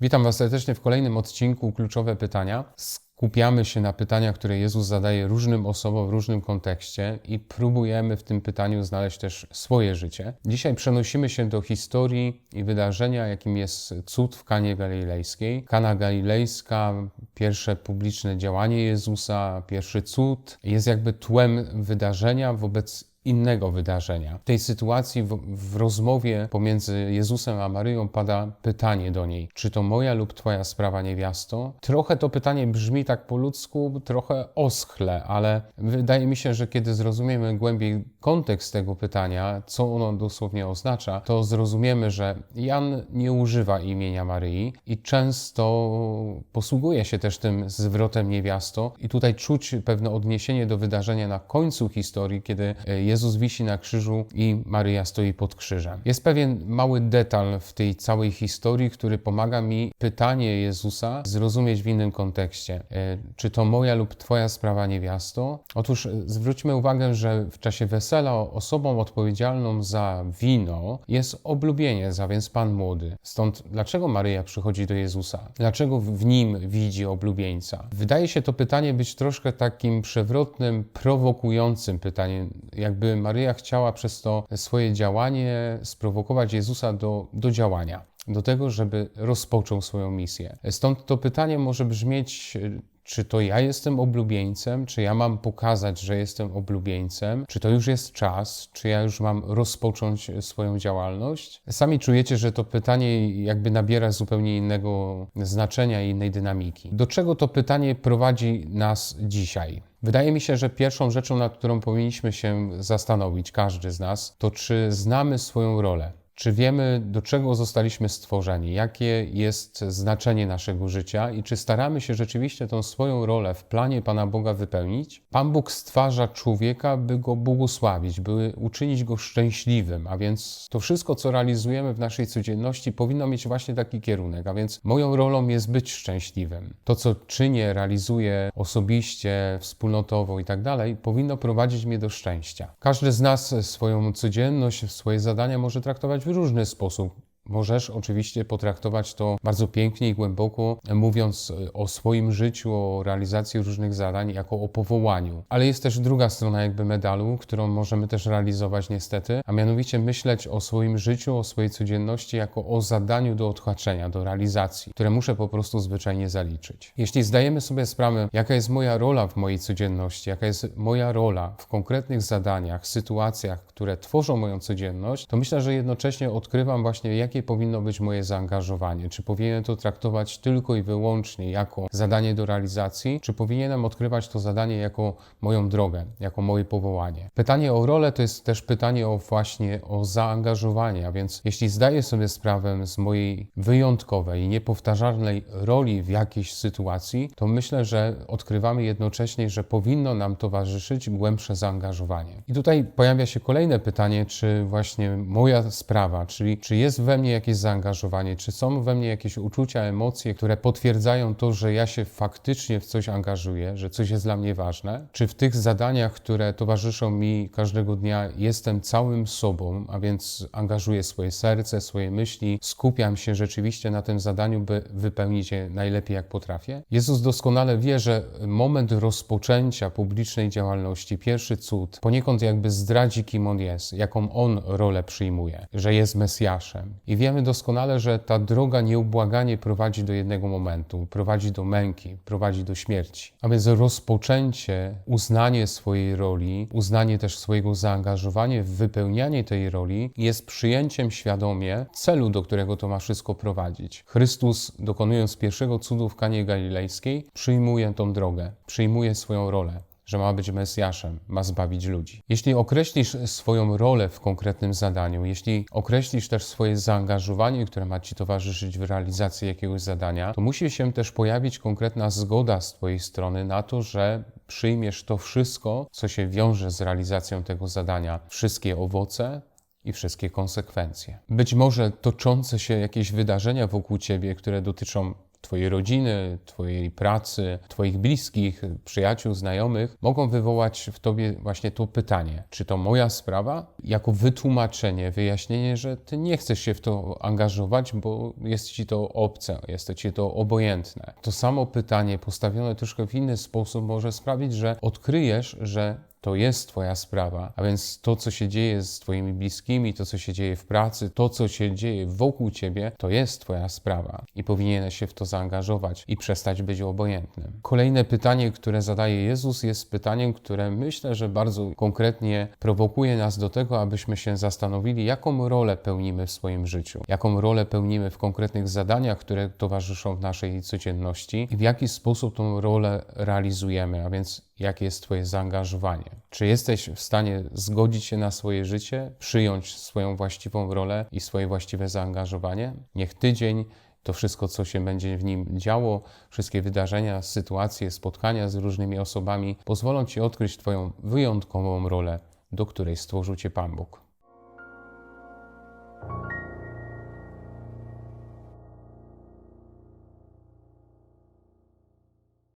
Witam Was serdecznie w kolejnym odcinku Kluczowe Pytania. Skupiamy się na pytaniach, które Jezus zadaje różnym osobom w różnym kontekście i próbujemy w tym pytaniu znaleźć też swoje życie. Dzisiaj przenosimy się do historii i wydarzenia, jakim jest cud w Kanie Galilejskiej. Kana Galilejska, pierwsze publiczne działanie Jezusa, pierwszy cud, jest jakby tłem wydarzenia wobec innego wydarzenia. W tej sytuacji, w, w, rozmowie pomiędzy Jezusem a Maryją, pada pytanie do niej: Czy to moja lub Twoja sprawa, niewiasto? Trochę to pytanie brzmi tak po ludzku, trochę oschle, ale wydaje mi się, że kiedy zrozumiemy głębiej kontekst tego pytania, co ono dosłownie oznacza, to zrozumiemy, że Jan nie używa imienia Maryi i często posługuje się też tym zwrotem niewiasto. I tutaj czuć pewne odniesienie do wydarzenia na końcu historii, kiedy Jezus Jezus wisi na krzyżu i Maryja stoi pod krzyżem. Jest pewien mały detal w tej całej historii, który pomaga mi pytanie Jezusa zrozumieć w innym kontekście. E, czy to moja lub Twoja sprawa, niewiasto? Otóż e, zwróćmy uwagę, że w czasie wesela osobą odpowiedzialną za wino jest oblubieniec, a więc Pan Młody. Stąd dlaczego Maryja przychodzi do Jezusa? Dlaczego w nim widzi oblubieńca? Wydaje się to pytanie być troszkę takim przewrotnym, prowokującym pytaniem, jakby by Maryja chciała przez to swoje działanie sprowokować Jezusa do, do działania, do tego, żeby rozpoczął swoją misję. Stąd to pytanie może brzmieć, czy to ja jestem oblubieńcem, czy ja mam pokazać, że jestem oblubieńcem, czy to już jest czas, czy ja już mam rozpocząć swoją działalność? Sami czujecie, że to pytanie jakby nabiera zupełnie innego znaczenia i innej dynamiki. Do czego to pytanie prowadzi nas dzisiaj? Wydaje mi się, że pierwszą rzeczą, nad którą powinniśmy się zastanowić, każdy z nas, to czy znamy swoją rolę. Czy wiemy, do czego zostaliśmy stworzeni, jakie jest znaczenie naszego życia i czy staramy się rzeczywiście tą swoją rolę w planie Pana Boga wypełnić? Pan Bóg stwarza człowieka, by go błogosławić, by uczynić go szczęśliwym, a więc to wszystko, co realizujemy w naszej codzienności, powinno mieć właśnie taki kierunek, a więc moją rolą jest być szczęśliwym. To, co czynię, realizuję osobiście, wspólnotowo i tak dalej, powinno prowadzić mnie do szczęścia. Każdy z nas swoją codzienność, swoje zadania może traktować w różny sposób. Możesz oczywiście potraktować to bardzo pięknie i głęboko, mówiąc o swoim życiu, o realizacji różnych zadań, jako o powołaniu. Ale jest też druga strona jakby medalu, którą możemy też realizować niestety, a mianowicie myśleć o swoim życiu, o swojej codzienności jako o zadaniu do odhaczenia, do realizacji, które muszę po prostu zwyczajnie zaliczyć. Jeśli zdajemy sobie sprawę, jaka jest moja rola w mojej codzienności, jaka jest moja rola w konkretnych zadaniach, sytuacjach, które tworzą moją codzienność, to myślę, że jednocześnie odkrywam właśnie, jak jakie powinno być moje zaangażowanie? Czy powinienem to traktować tylko i wyłącznie jako zadanie do realizacji, czy powinienem odkrywać to zadanie jako moją drogę, jako moje powołanie? Pytanie o rolę to jest też pytanie o właśnie o zaangażowanie, a więc jeśli zdaję sobie sprawę z mojej wyjątkowej niepowtarzalnej roli w jakiejś sytuacji, to myślę, że odkrywamy jednocześnie, że powinno nam towarzyszyć głębsze zaangażowanie. I tutaj pojawia się kolejne pytanie, czy właśnie moja sprawa, czyli czy jest we mnie jakieś zaangażowanie, czy są we mnie jakieś uczucia, emocje, które potwierdzają to, że ja się faktycznie w coś angażuję, że coś jest dla mnie ważne, czy w tych zadaniach, które towarzyszą mi każdego dnia, jestem całym sobą, a więc angażuję swoje serce, swoje myśli, skupiam się rzeczywiście na tym zadaniu, by wypełnić je najlepiej jak potrafię. Jezus doskonale wie, że moment rozpoczęcia publicznej działalności, pierwszy cud, poniekąd jakby zdradzi, kim on jest, jaką on rolę przyjmuje, że jest Mesjaszem. I wiemy doskonale, że ta droga nieubłaganie prowadzi do jednego momentu, prowadzi do męki, prowadzi do śmierci. A więc rozpoczęcie, uznanie swojej roli, uznanie też swojego zaangażowania w wypełnianie tej roli jest przyjęciem świadomie celu, do którego to ma wszystko prowadzić. Chrystus, dokonując pierwszego cudu w Kanie Galilejskiej, przyjmuje tą drogę, przyjmuje swoją rolę że ma być Mesjaszem, ma zbawić ludzi. Jeśli określisz swoją rolę w konkretnym zadaniu, jeśli określisz też swoje zaangażowanie, które ma Ci towarzyszyć w realizacji jakiegoś zadania, to musi się też pojawić konkretna zgoda z Twojej strony na to, że przyjmiesz to wszystko, co się wiąże z realizacją tego zadania, wszystkie owoce, i wszystkie konsekwencje. Być może toczące się jakieś wydarzenia wokół ciebie, które dotyczą Twojej rodziny, Twojej pracy, Twoich bliskich, przyjaciół, znajomych, mogą wywołać w Tobie właśnie to pytanie: czy to moja sprawa? Jako wytłumaczenie, wyjaśnienie, że Ty nie chcesz się w to angażować, bo jest Ci to obce, jest Ci to obojętne. To samo pytanie postawione troszkę w inny sposób może sprawić, że odkryjesz, że to jest Twoja sprawa, a więc to, co się dzieje z Twoimi bliskimi, to, co się dzieje w pracy, to, co się dzieje wokół Ciebie, to jest Twoja sprawa i powinieneś się w to zaangażować i przestać być obojętnym. Kolejne pytanie, które zadaje Jezus, jest pytaniem, które myślę, że bardzo konkretnie prowokuje nas do tego, abyśmy się zastanowili, jaką rolę pełnimy w swoim życiu, jaką rolę pełnimy w konkretnych zadaniach, które towarzyszą w naszej codzienności i w jaki sposób tą rolę realizujemy, a więc jakie jest Twoje zaangażowanie. Czy jesteś w stanie zgodzić się na swoje życie, przyjąć swoją właściwą rolę i swoje właściwe zaangażowanie? Niech tydzień to wszystko, co się będzie w nim działo, wszystkie wydarzenia, sytuacje, spotkania z różnymi osobami pozwolą Ci odkryć Twoją wyjątkową rolę, do której stworzył Cię Pan Bóg.